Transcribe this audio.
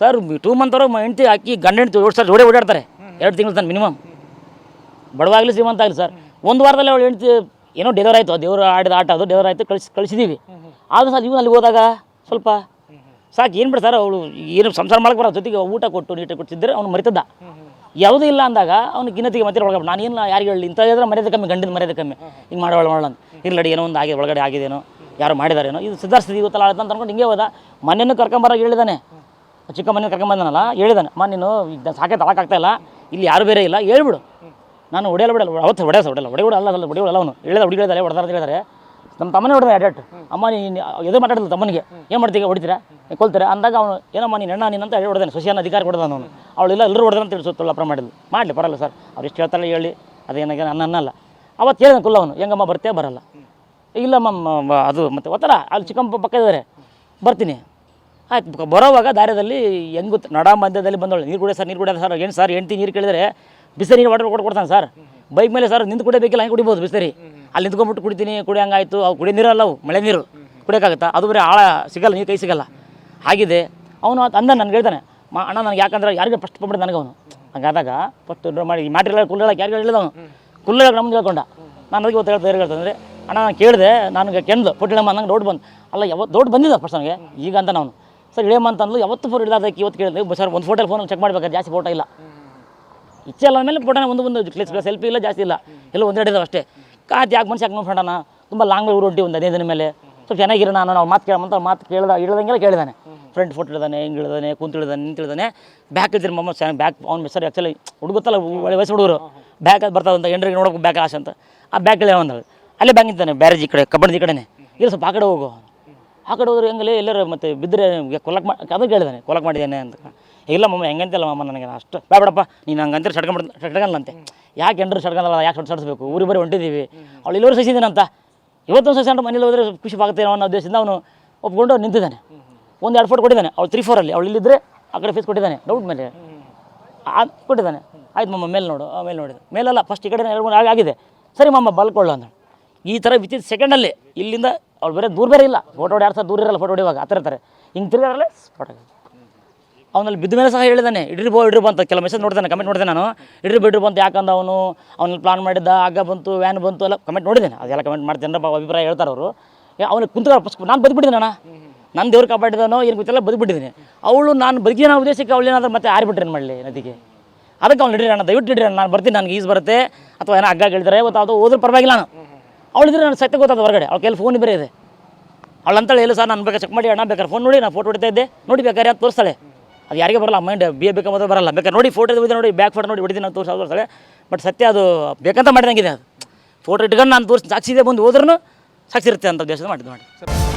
Sir two month ಅವರು ಹೆಂಡತಿ ಹಾಕಿ ಗಂಡ ಹೆಂಡ್ತಿ ಓಡಿಸ್ತಾರೆ ಜೋಡಿ ಓಡಾಡ್ತಾರೆ. ಎರಡು ತಿಂಗಳು ತನಕ ಮಿನಿಮಮ್ ಬಡವಾಗಲಿ ಶ್ರೀಮಂತ ಆಗಲಿ ಸರ್. ಒಂದು ವಾರದಲ್ಲಿ ಅವಳು ಹೆಂಡ್ತಿ ಏನೋ ಡೆಲಿವರ್ ಆಯಿತು. ದೇವರು ಆಡಿದ ಆಟ ಅದು ಡೆಲಿವರ್ ಆಯಿತು, ಕಳಿಸಿ ಕಳಿಸಿದ್ದೀವಿ ಆದರೂ ಸರ್ ಇವ್ನು ಅಲ್ಲಿ ಹೋದಾಗ ಸ್ವಲ್ಪ ಸಾಕು. ಏನು ಬಿಡು ಸರ್, ಅವಳು ಏನು ಸಂಸಾರ ಮಾಡಕ್ಕೆ ಬರೋ ಜೊತೆಗೆ ಊಟ ಕೊಟ್ಟು ನೀಟ ಕೊಟ್ಟಿದ್ದರೆ ಅವ್ನು ಮರಿತದ್ದ ಯಾವುದೂ ಇಲ್ಲ ಅಂದಾಗ ಅವ್ನು ಗಿನ್ನತಿಗೆ ಮತ್ತೆ ಒಳಗೆ ನಾನು ಏನು ಯಾರಿಗೆ ಹೇಳಿ ಇಂಥ ಹೇಳಿದ್ರೆ ಮರ್ಯಾದೆ ಕಮ್ಮಿ, ಗಂಡಿನ ಮರ್ಯಾದೆ ಕಮ್ಮಿ. ಹಿಂಗೆ ಮಾಡೋಳು ಮಾಡೋಣ ಇರ್ಲಡಿ, ಏನೋ ಒಂದು ಆಗಿದೆ, ಒಳಗಡೆ ಆಗಿದೇನೋ, ಯಾರು ಮಾಡಿದಾರೇನೋ. ಇದು ಸುಧಾರಿಸ್ತಿದ್ದೀವಿ ಗೊತ್ತಲ್ಲ ಅಂತ ಅಂದ್ಕೊಂಡು ಹಿಂಗೆ ಹೋದ. ಮನೆಯನ್ನು ಕರ್ಕೊಂಬರಾಗ ಹೇಳಿದಾನೆ. ಚಿಕ್ಕ ಮನೆ ಕರ್ಕೊಂಬಂದನಲ್ಲ, ಹೇಳಿದಾನೆ, ಅಮ್ಮ, ನೀನು ಈಗ ಸಾಕೆ ತಳಕಾಗ್ತಾ ಇಲ್ಲ, ಇಲ್ಲಿ ಯಾರು ಬೇರೆ ಇಲ್ಲ, ಹೇಳ್ಬಿಡು. ನಾನು ಹೊಡೆಯಲ್ಲ ಬಿಡಲ್ಲ ಅವತ್ತು ಹೊಡೆಯ ಹೊಡೆಯಲ್ಲ ಹೊಡೆಯೋಡ ಅಲ್ಲ ಅಲ್ಲ ಹೊಡೆಯೋಲ್ಲ, ಅವನು, ಹೇಳಿದ ಹುಡುಗಿದ್ದಾರೆ ಹೊಡೆದಾರ ಹೇಳಿದಾರೆ. ನಮ್ಮ ತಮ್ಮನೇ ಹೊಡೆದ ಅಡ್ಯಾಟ್ ಅಮ್ಮ ನೀನು ಎದು ಮಾತಾಡಿಲ್ಲ ತಮ್ಮನಿಗೆ, ಏನು ಮಾಡ್ತೀಗ ಹೊಡಿತೀರಾ? ಕೊಲ್ತೀರಾ? ಅಂದಾಗ ಅವನು, ಏನಮ್ಮ, ನೀನು ಅಣ್ಣ ನೀನು ಅಂತ ಹೇಳಿ ಹೊಡೆದಾನೆ. ಸುಶಿಯನ್ನು ಅಧಿಕಾರ ಕೊಡ್ದಾನ ಅವನು. ಅವಳು, ಇಲ್ಲ, ಎಲ್ಲರೂ ಹೊಡೆದ ಅಂತ ತಿಳಿಸುತ್ತಲ್ಲ ಅಪ್ರ ಮಾಡಿದ್ಲು. ಮಾಡಲಿ ಬರಲ್ಲ ಸರ್, ಅವ್ರು ಎಷ್ಟು ಹೇಳ್ತಾಳೆ, ಹೇಳಿ. ಅದೇನಾಗ ನನ್ನ ಅನ್ನಲ್ಲ ಅವತ್ತು ಹೇಳಿದ ಕುಲ್ಲ ಅವನು, ಹೆಂಗಮ್ಮ ಬರ್ತೇ ಬರಲ್ಲ. ಇಲ್ಲಮ್ಮ ಅದು, ಮತ್ತೆ ಒತ್ತಡ, ಅಲ್ಲಿ ಚಿಕ್ಕಮ್ಮ ಪಕ್ಕ ಇದ್ದಾರೆ. ಬರ್ತೀನಿ. ಆಯ್ತು ಬರೋವಾಗ ದಾರ್ಯದಲ್ಲಿ ಹೆಂಗ್ ನಡ ಮಧ್ಯದಲ್ಲಿ ಬಂದವಳು. ನೀರು ಕುಡಿಯ ಸರ್, ನೀರು ಕುಡಿಯೋದು ಸರ್, ಏನು ಸರ್, ಹೆಂಡ್ತಿ ನೀರು ಕೇಳಿದ್ರೆ ಬಿಸಿ ನೀರು ವಾಟರ್ ಕೊಟ್ಟು ಕೊಡ್ತಾನೆ ಸರ್. ಬೈಕ್ ಮೇಲೆ ಸರ್ ನಿಂತು ಕುಡಿಯಬೇಕಿಲ್ಲ ಹಂಗೆ ಕುಡಿಬೋದು ಬಿಸಿರಿ ಅಲ್ಲಿ ನಿಂತ್ಕೊಂಡ್ಬಿಟ್ಟು ಕುಡಿತೀನಿ, ಕುಡಿ ಹಂಗಾಯ್ತು. ಅವು ಕುಡಿಯೋ ನೀರಲ್ಲ ಅವು, ಮಳೆ ನೀರು. ಕುಡಿಯೋಕ್ಕಾಗುತ್ತಾ? ಅದು ಬರೀ ಆಳ ಸಿಗಲ್ಲ, ನೀರು ಕೈ ಸಿಗಲ್ಲ. ಆಗಿದೆ. ಅವನು ಅಂದ ನನಗೆ ಹೇಳ್ತಾನೆ, ಮಾ ಅಣ್ಣ, ನನಗೆ ಯಾಕಂದ್ರೆ ಯಾರಿಗೆ ಫಸ್ಟ್ ಬಂದ್ಬಿಟ್ಟು ನನಗೆ ಅವನು. ಹಂಗಾದಾಗ ಫಸ್ಟ್ ಮಾಡಿ ಮ್ಯಾಟ್ರಿಯಲ್ ಕುಲ್ಲ ಯಾರಿಗೆ ಹೇಳಿದ ಅವನು. ಕುಲ್ಲ ನಮ್ಗೆ ಹೇಳ್ಕೊಂಡ ನಾನು ಅದಕ್ಕೆ ಗೊತ್ತಾಗ ಹೇಳ್ತಾ ಹೇಳ್ತಾ ಅಂದರೆ, ಅಣ್ಣ, ನಾನು ಕೇಳಿದೆ ನನಗೆ ಕೆಂದು ಪುಟ್ಟಿಳಮ್ಮ ನಂಗೆ ಡೌಟ್ ಬಂದು ಅಲ್ಲ ಯಾವ ಡೌಟ್ ಬಂದಿದ್ದ ಫಸ್ಟ್ ನನಗೆ ಈಗ ಅಂತ ನಾನು ಸರ್, ಇಳೆ ಅಂತ ಅಂದ್ಲು, ಯಾವತ್ತು ಫೋಟೋ ಹಿಡಿದಾದಕ್ಕೆ ಇವತ್ತು ಕೇಳಿದೆ ಸರ್, ಒಂದು ಫೋಟೋ ಫೋನಲ್ಲಿ ಚೆಕ್ ಮಾಡ್ಬೇಕಾದ್ರೆ ಜಾಸ್ತಿ ಫೋಟೋ ಇಲ್ಲ. ಇಚ್ಛೆ ಇಲ್ಲ ಮೇಲೆ ಫೋಟೋನ ಒಂದು ಒಂದು ಕ್ಲಿಸ್ ಸೆಲ್ಫಿ ಇಲ್ಲ, ಜಾಸ್ತಿ ಇಲ್ಲ. ಎಲ್ಲ ಒಂದೆರಡು ಅಷ್ಟೇ. ಕಾತ್ ಯಾಕೆ ಮನುಷ್ಯ ಯಾಕೆ ನೋಡ್ಕೊಂಡಾನ ತುಂಬ ಲಾಂಗ್ ಊರು ಹೊಂಟಿ ಒಂದು ಹದಿನೈದು ದಿನ ಮೇಲೆ. ಸ್ವಲ್ಪ ಚೆನ್ನಾಗಿರೋ ನಾನು ನಾವು ಮಾತು ಕೇಳಮಂತ ಮಾತು ಕೇಳ್ದ ಇಳ್ದಂಗೆಲ್ಲ ಕೇಳಿದಾನೆ. ಫ್ರೆಂಡ್ ಫೋಟೋ ಇಳಿದಾನೆ, ಹಿಂಗೆ ಇಳಿದಾನೆ, ಕುಂತು ಇಳಿದಾನೆ, ನಿಂತು ಇಳಿದಾನೆ. ಬ್ಯಾಕ್ ಇಳಿದ್ರೆ ಮಮ್ಮ ಚೆನ್ನಾಗಿ ಬ್ಯಾಕ್ ಅವ್ನು ಹೆಸರು ಆ್ಯಕ್ಚುಲಿ ಹುಡುಗುತ್ತಲ್ಲ ಒಳ್ಳೆ ವಯಸ್ಸು ಹುಡುಗರು. ಬ್ಯಾಕ್ ಅದು ಬರ್ತಾವಂತ ಎಂಡ್ರಿಗೆ ನೋಡೋಕೆ ಬ್ಯಾಕ್ ಆಸೆ ಅಂತ. ಆ ಬ್ಯಾಕ್ ಇಳಿಯೋ ಅಂದಳು. ಅಲ್ಲೇ ಬ್ಯಾಂಕ್ ಇದ್ದಾನೆ ಬ್ಯಾರೇಜ್ ಈ ಕಡೆ ಕಬ್ಬಣದ ಈ ಕಡೆನೇ. ಇಲ್ಲ, ಸ್ವಲ್ಪ ಆ ಕಡೆ ಹೋಗು. ಆ ಕಡೆ ಹೋದ್ರೆ ಹೆಂಗಲೇ ಎಲ್ಲರೂ ಮತ್ತೆ ಬಿದ್ದರೆ ಕೊಲಕ್ ಮಾಡಿ ಅದು ಕೇಳಿದಾನೆ ಕೊಲಕ್ ಮಾಡಿದ್ದಾನೆ ಅಂತ. ಇಲ್ಲ ಮಮ್ಮ ಹೆಂಗಂತಿಲ್ಲ ಮಮ್ಮ ನನಗೆ ಅಷ್ಟು ಬೇಡಪ್ಪ, ನೀನು ಹಂಗಂತೀರಿ ಸಡ್ಕೊಂಡ್ ಸಡ್ಗಲ್ಲಂತೆ ಯಾಕೆ ಎಂಡ್ರು ಸಡ್ಕಲ್ಲ ಯಾಕೆ ಸಡ್ ಸಡಿಸ್ಬೇಕು ಊರಿ ಬರೀ ಹೊಂಟಿದ್ದೀವಿ. ಅವಳು ಇಲ್ಲವರು ಸಸಿದ್ದೀನಂತ ಇವತ್ತೊಂದು ಅಂದ್ರೆ ಮನೇಲಿ ಹೋದರೆ ಖುಷಿ ಆಗುತ್ತೆ ಅನ್ನೋ ಉದ್ದೇಶದಿಂದ ಅವನು ಒಪ್ಕೊಂಡು ನಿಂತಿದ್ದಾನೆ. ಒಂದು ಎರಡು ಫೋಟೋ ಕೊಟ್ಟಿದ್ದಾನೆ. ಅವಳು ತ್ರೀ ಫೋರಲ್ಲಿ ಅವಳು ಇಲ್ಲಿದ್ದರೆ ಆ ಕಡೆ ಫೇಸ್ ಕೊಟ್ಟಿದ್ದಾನೆ ಡೌಟ್ ಮೇಲೆ. ಕೊಟ್ಟಿದ್ದಾನೆ. ಆಯ್ತು ಮಮ್ಮ ಮೇಲೆ ನೋಡು ಆಮೇಲೆ ಮೇಲೆ ನೋಡಿದೆ. ಮೇಲಲ್ಲ ಫಸ್ಟ್ ಈ ಕಡೆ ಎರಡು ಮೂರು ಆಗಿ- ಆಗಿದೆ. ಸರಿ ಮಮ್ಮ ಬಲ್ಕೊಳ್ಳು ಅಂದ ಈ ಥರ ವಿಚಿತ್ ಸೆಕೆಂಡಲ್ಲಿ ಇಲ್ಲಿಂದ ಅವ್ರು ಬೇರೆ ದೂರ ಬೇರೆ ಇಲ್ಲ. ಫೋಟೋ ಹೊಡಿ, ಯಾರು ದೂರ ಇರಲ್ಲ ಫೋಟೋ ಹೊಡಿವಾಗ ಆ ಥರ ಇರ್ತಾರೆ. ಹಿಂಗೆ ತಿರ್ಗಾರಲ್ಲ ಫೋಟೋ ಅವನಲ್ಲಿ ಬಿದ್ದ ಮೇಲೆ ಸಹ ಹೇಳಿದ್ದಾನೆ ಇಡ್ರಿ ಬೋ, ಇಡ್ರಿ ಬಂತ ಕೆಲವು ಮೆಸೇಜ್ ನೋಡ್ತಾನೆ ಕಮೆಂಟ್ ನೋಡಿದೆ ನಾನು. ಇಡ್ರಿ ಬಿಡ್ರಿ ಬಂತು ಯಾಕಂದ ಅವನು? ಅವನಲ್ಲಿ ಪ್ಲಾನ್ ಮಾಡಿದ್ದ, ಆಗ ಬಂತು ವ್ಯಾನ್ ಬಂತು, ಎಲ್ಲ ಕಮೆಂಟ್ ನೋಡಿದ್ದೇನೆ ಅದೆಲ್ಲ ಕಮೆಂಟ್ ಜನರ ಅಭಿಪ್ರಾಯ ಹೇಳ್ತಾರೆ ಅವರು. ಅವನಿಗೆ ಕುಂತ ನಾನು ಬದುಕ್ಬಿಟ್ಟಿದ್ದೆ ಅಣ್ಣ ನನ್ನ ದೇವ್ರು ಕಾಪಾಡಿದಾನೋ, ಏನು ಗೊತ್ತಿಲ್ಲ ಬದುಕ್ಬಿಟ್ಟಿದ್ದೀನಿ ಅವಳು ನಾನು ಬದುಕಿನ ಉದ್ದೇಶಕ್ಕೆ ಅವಳು ಏನಾದರೂ ಮತ್ತೆ ಆರಿಬಿಟ್ರೆ ಏನು ಮಾಡಲಿ ನದಿಗೆ? ಅದಕ್ಕೆ ಅವ್ನು ಇಡ್ರಿ ಅಣ್ಣ, ದಯವಿಟ್ಟು ಇಡ್ರಿ ನಾನು ಬರ್ತೀನಿ, ನನಗೆ ಈಜು ಬರುತ್ತೆ. ಅಥವಾ ಏನೋ ಹಗ್ಗ ಕೇಳಿದ್ರೆ ಅದು ಹೋದ್ರೂ ಪರವಾಗಿಲ್ಲ ನಾನು. ಅವಳು ಇದ್ರೆ ನಾನು ಸತ್ಯ ಗೊತ್ತಾದ ಹೊರಗಡೆ. ಕೈಯಲ್ಲಿ ಫೋನ್ ಬೇರೆ ಇದೆ. ಅವಳು ಅಂತೇಳಿ, ಇಲ್ಲ ಸರ್, ನಾನು ಬೇಕಾದ್ರೆ ಚೆಕ್ ಮಾಡಿ, ಅಣ್ಣ ಬೇಕಾದ್ರೆ ಫೋನ್ ನೋಡಿ ನಾನು ಫೋಟೋ ಹೊಡಿತಾ ಇದ್ದೆ. ನೋಡಿ, ಬೇಕಾದ್ರೆ ಅಂತ ತೋರಿಸ್ತಾಳೆ? ಅದು ಯಾರಿಗೆ ಬರಲ್ಲ ಮೈಂಡ್ ಬಿ ಎ ಬೇಕಾದ್ರೆ ಬರಲ್ಲ. ಬೇಕಾದ್ರೆ ನೋಡಿ ಫೋಟೋ ಇದೆ ನೋಡಿ ಬ್ಯಾಕ್ ಫೋಟೋ ನೋಡಿ, ಹೊಡಿತೀನಿ, ನಾನು ತೋರಿಸಿ ತೋರಿಸ್ತಾಳೆ. ಬಟ್ ಸತ್ಯ ಅದು ಬೇಕಂತ ಮಾಡಿದಂಗಿದೆ ಅದು. ಫೋಟೋ ಇಟ್ಕೊಂಡು ನಾನು ತೋರಿಸಿ ಸಾಕ್ಷಿ ಇದೆ ಬಂದು ಹೋದ್ರೂ ಸಾಕ್ಷಿ ಇರುತ್ತೆ ಅಂತ ದೇಶದ ಮಾಡಿದ್ದು, ಮಾಡಿ.